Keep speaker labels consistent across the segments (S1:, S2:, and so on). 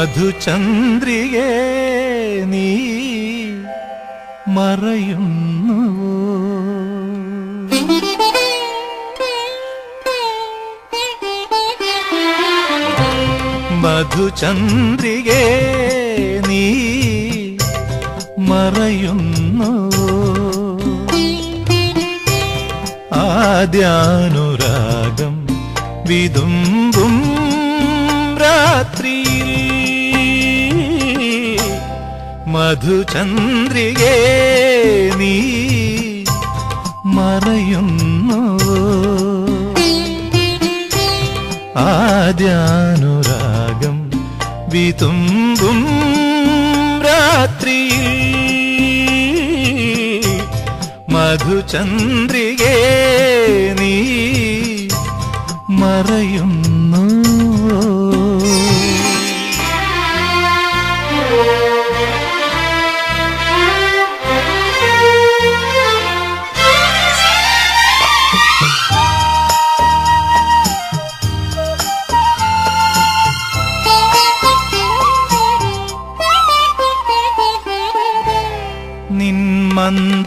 S1: മധുചന്ദ്രികേ നീ മറയുന്നു മധുചന്ദ്രികേ നീ മറയുന്നു ആദ്യാനുരാഗം വിതുമ്പും രാത്രിയിൽ മധുചന്ദ്രികേ നീ മറയുന്നു. ആദ്യാനുരാഗം വിതുമ്പും രാത്രിയിൽ മധുചന്ദ്രികേ നീ മറയുന്നു.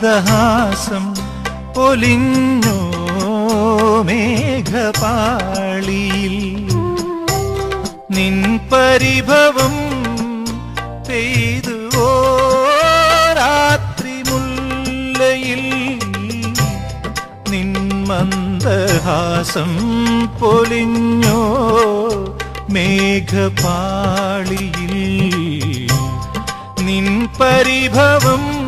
S1: മന്ദഹാസം പൊലിഞ്ഞോ മേഘപാളിയിൽ. നിൻ പരിഭവം പെയ്തുവോ രാത്രി മുല്ലയിൽ നിൻ മന്ദഹാസം പൊലിഞ്ഞോ മേഘപാളിയിൽ. നിൻ പരിഭവം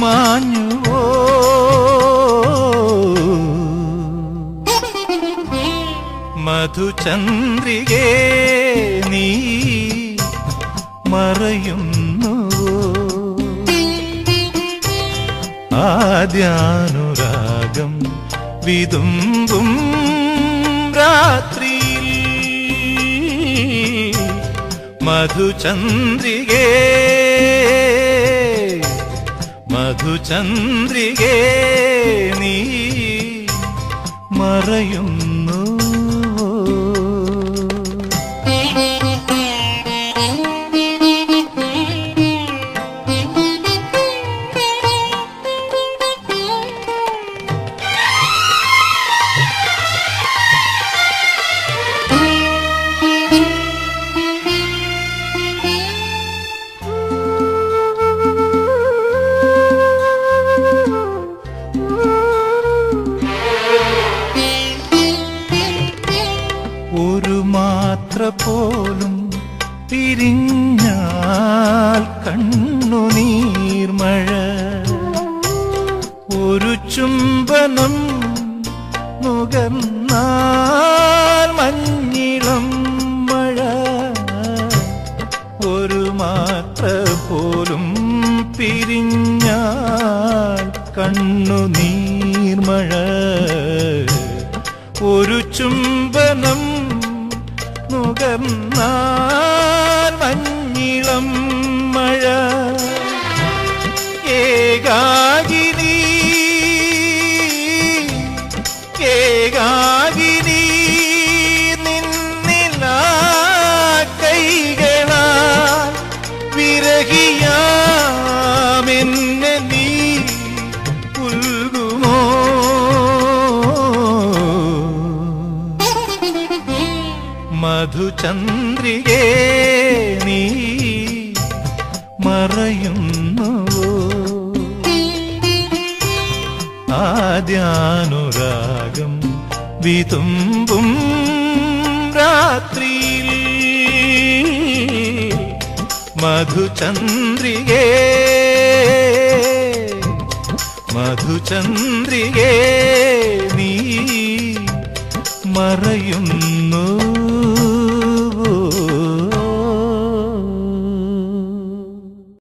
S1: മാഞ്ഞുവോ? മധുചന്ദ്രികേ നീ മറയുന്നു ആദ്യാനുരാഗം വിതുമ്പും രാത്രിയിൽ മധുചന്ദ്രികേ മധുചന്ദ്രികേ നീ മറയുന്നു മാത്ര പോലും പിരിഞ്ഞാൽ കണ്ണുനീർമഴ ഒരു ചുംബനം നുകർന്നാൽ മഞ്ഞിളം മഴ. ഒരു മാത്ര പോലും പിരിഞ്ഞാൽ കണ്ണുനീർമഴ ഒരു ചുംബനം നുകർന്നാൽ മഞ്ഞിളം മഴ. ഏകാകിനി മധുചന്ദ്രികേ നീ മറയുന്നുവോ? ആദ്യാനുരാഗം വിതുമ്പും രാത്രിയിൽ മധുചന്ദ്രികേ മധുചന്ദ്രികേ നീ മറയുന്നു